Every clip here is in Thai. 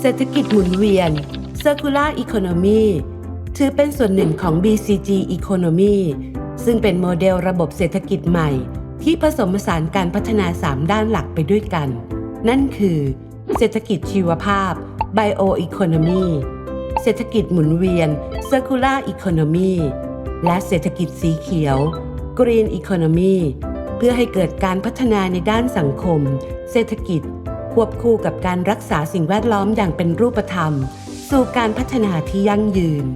เศรษฐกิจหมุนเวียน Circular Economy ถือเป็นส่วนหนึ่งของ BCG Economy ซึ่งเป็นโมเดลระบบเศรษฐกิจใหม่ ที่ผสมผสานการพัฒนา 3 ด้านหลักไปด้วยกัน นั่นคือ เศรษฐกิจชีวภาพ Bio Economy เศรษฐกิจหมุนเวียน Circular Economy และเศรษฐกิจสีเขียว Green Economy เพื่อให้เกิดการพัฒนาในด้านสังคม เศรษฐกิจ ควบคู่กับการรักษาสิ่งแวดล้อมอย่างเป็นรูปธรรม สู่การพัฒนาที่ยั่งยืน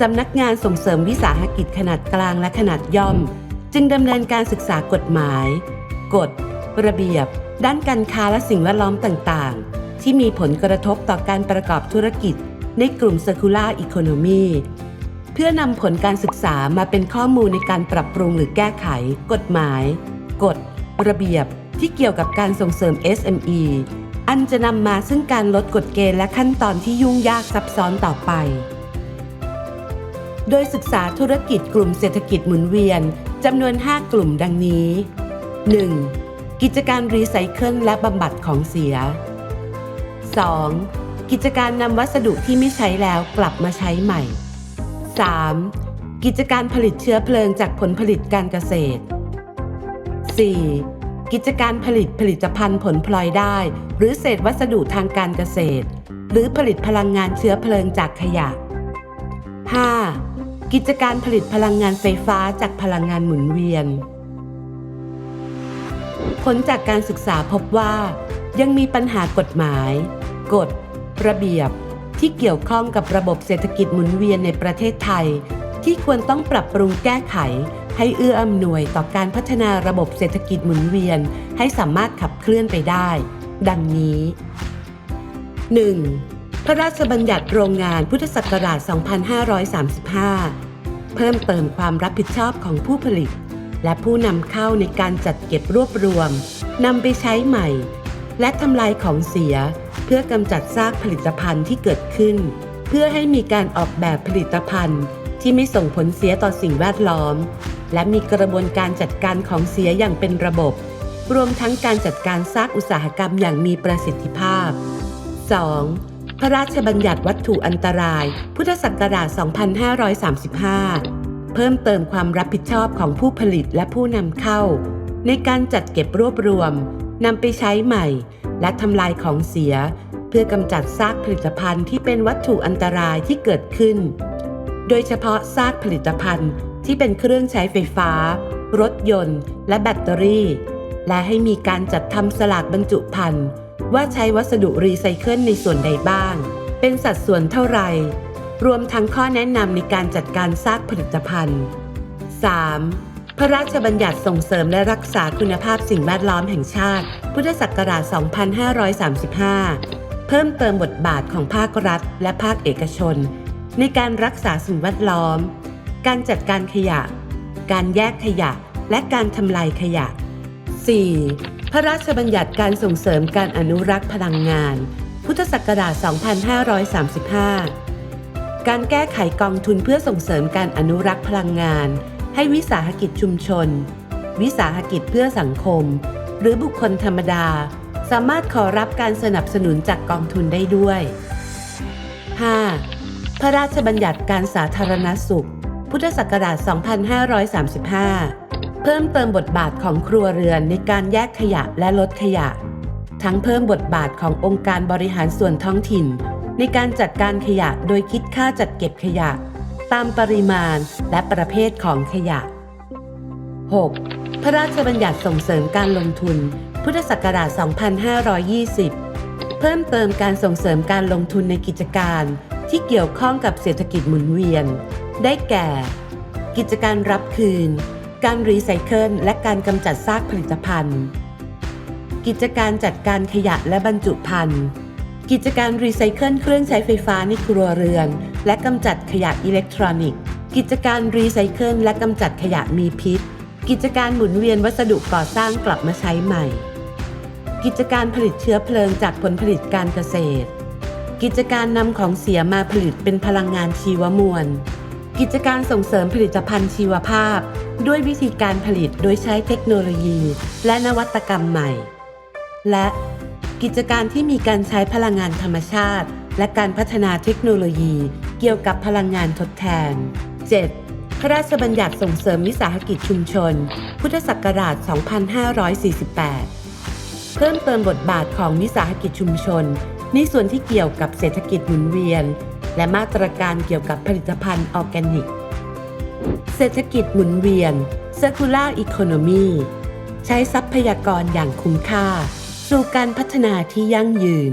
สำนักงานส่งเสริมวิสาหกิจขนาดกลางและขนาดย่อม จึงดำเนินการศึกษากฎหมาย กฎ ระเบียบ ด้านการค้าและสิ่งแวดล้อมต่างๆ ที่มีผลกระทบต่อการประกอบธุรกิจ ในกลุ่ม Circular Economy เพื่อนำผลการศึกษามาเป็นข้อมูลในการปรับปรุงหรือแก้ไข กฎหมาย กฎ ระเบียบ ที่เกี่ยวกับการส่งเสริม SME อันจะนำมาซึ่งการลดกฎเกณฑ์และขั้นตอนที่ยุ่งยากซับซ้อนต่อไป โดยศึกษาธุรกิจกลุ่มเศรษฐกิจหมุนเวียนจำนวน 5 กลุ่มดังนี้ 1. กิจการรีไซเคิลและบำบัดของเสีย 2. กิจการนำวัสดุที่ไม่ใช้แล้วกลับมาใช้ใหม่ 3. กิจการผลิตเชื้อเพลิงจากผลผลิตการเกษตร 4. กิจการผลิตผลิตภัณฑ์ผลพลอยได้ หรือเศษวัสดุทางการเกษตร หรือผลิตพลังงานเชื้อเพลิงจากขยะ 5. กิจการผลิตพลังงานไฟฟ้าจากพลังงานหมุนเวียน ผลจากการศึกษาพบว่า ยังมีปัญหากฎหมาย กฎ ระเบียบ ที่เกี่ยวข้องกับระบบเศรษฐกิจหมุนเวียนในประเทศไทย ที่ควรต้องปรับปรุงแก้ไข ให้เอื้ออำนวยต่อการพัฒนาระบบเศรษฐกิจหมุนเวียน ให้สามารถขับเคลื่อนไปได้ ดังนี้ 1. พระราชบัญญัติโรงงานพุทธศักราช 2535 เพิ่มเติมความรับผิดชอบของผู้ผลิต และผู้นำเข้าในการจัดเก็บรวบรวมนำไปใช้ใหม่ และทำลายของเสียเพื่อกำจัดซากผลิตภัณฑ์ที่เกิดขึ้น เพื่อให้มีการออกแบบผลิตภัณฑ์ ที่ไม่ส่งผลเสียต่อสิ่งแวดล้อม และมีกระบวนการจัดการของเสียอย่างเป็นระบบ รวมทั้งการจัดการซากอุตสาหกรรมอย่างมีประสิทธิภาพ 2. พระราชบัญญัติวัตถุอันตราย พุทธศักราช 2535 เพิ่มเติมความรับผิดชอบของผู้ผลิตและผู้นำเข้า ในการจัดเก็บรวบรวมนำไปใช้ใหม่ และทำลายของเสีย เพื่อกำจัดซากผลิตภัณฑ์ที่เป็นวัตถุอันตรายที่เกิดขึ้น โดยเฉพาะซากผลิตภัณฑ์ที่เป็นเครื่องใช้ไฟฟ้า รถยนต์ และแบตเตอรี่ และให้มีการจัดทำสลากบรรจุภัณฑ์ว่าใช้วัสดุรีไซเคิลในส่วนใดบ้าง เป็นสัดส่วนเท่าไหร่ รวมทั้งข้อแนะนำในการจัดการซากผลิตภัณฑ์ 3. พระราชบัญญัติส่งเสริมและรักษาคุณภาพสิ่งแวดล้อมแห่งชาติ พุทธศักราช 2535 เพิ่มเติมบทบาทของภาครัฐ และภาคเอกชน ในการรักษาสิ่งแวดล้อม การจัดการขยะ การแยกขยะ และการทำลายขยะ 4. พระราชบัญญัติการส่งเสริมการอนุรักษ์พลังงาน พุทธศักราช 2535 การแก้ไขกองทุนเพื่อส่งเสริมการอนุรักษ์พลังงาน ให้วิสาหกิจชุมชน วิสาหกิจเพื่อสังคม หรือบุคคลธรรมดา สามารถขอรับการสนับสนุนจากกองทุนได้ด้วย 5. พระราชบัญญัติการสาธารณสุข พุทธศักราช 2535 เพิ่มเติมบทบาทของครัวเรือนในการแยกขยะและลดขยะ ทั้งเพิ่มบทบาทขององค์การบริหารส่วนท้องถิ่น ในการจัดการขยะโดยคิดค่าจัดเก็บขยะ ตามปริมาณและประเภทของขยะ 6. พระราชบัญญัติส่งเสริมการลงทุน พุทธศักราช 2520 เพิ่มเติมการส่งเสริมการลงทุนในกิจการ ที่เกี่ยวข้องกับเศรษฐกิจหมุนเวียน ได้แก่ กิจการรับคืน การรีไซเคิลและการกำจัดซากผลิตภัณฑ์ กิจการจัดการขยะและบรรจุภัณฑ์ กิจการรีไซเคิลเครื่องใช้ไฟฟ้าในครัวเรือน และกำจัดขยะอิเล็กทรอนิกส์ กิจการรีไซเคิลและกำจัดขยะมีพิษ กิจการหมุนเวียนวัสดุก่อสร้างกลับมาใช้ใหม่ กิจการผลิตเชื้อเพลิงจากผลผลิตการเกษตร กิจการนำของเสียมาผลิตเป็นพลังงานชีวมวล กิจการส่งเสริมผลิตภัณฑ์ชีวภาพ ด้วยวิธีการผลิตโดยใช้เทคโนโลยี และนวัตกรรมใหม่ และกิจการที่มีการใช้พลังงานธรรมชาติ และการพัฒนาเทคโนโลยี เกี่ยวกับพลังงานทดแทน 7. พระราชบัญญัติส่งเสริมวิสาหกิจชุมชน พุทธศักราช 2548 เพิ่มเติมบทบาทของวิสาหกิจชุมชน ในส่วนที่เกี่ยวกับเศรษฐกิจหมุนเวียน และมาตรการเกี่ยวกับผลิตภัณฑ์ออร์แกนิก เศรษฐกิจหมุนเวียน Circular Economy ใช้ทรัพยากรอย่างคุ้มค่า สู่การพัฒนาที่ยั่งยืน